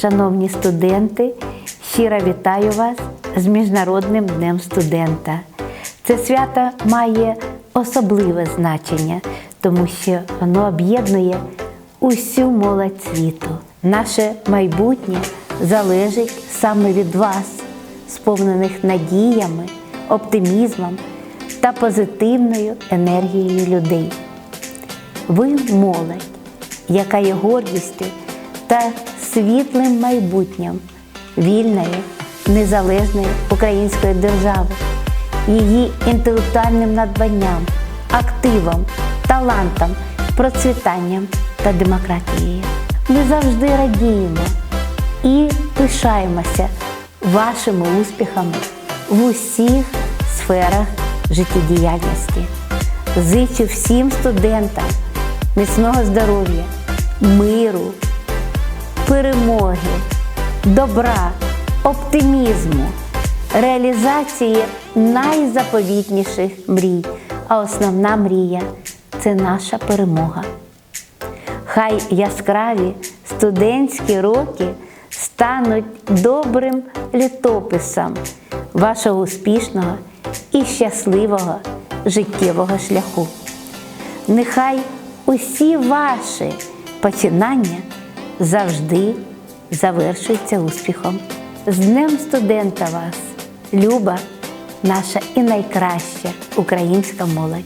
Шановні студенти, щиро вітаю вас з Міжнародним днем студента. Це свято має особливе значення, тому що воно об'єднує усю молодь світу. Наше майбутнє залежить саме від вас, сповнених надіями, оптимізмом та позитивною енергією людей. Ви молодь, яка є гордістю та світлим майбутнім вільної, незалежної української держави, її інтелектуальним надбанням, активом, талантом, процвітанням та демократією. Ми завжди радіємо і пишаємося вашими успіхами в усіх сферах життєдіяльності. Зичу всім студентам міцного здоров'я, миру, перемоги, добра, оптимізму, реалізації найзаповітніших мрій. А основна мрія це наша перемога. Хай яскраві студентські роки стануть добрим літописом вашого успішного і щасливого життєвого шляху. Нехай усі ваші починання завжди завершується успіхом. З Днем студента вас, люба, наша і найкраща українська молодь.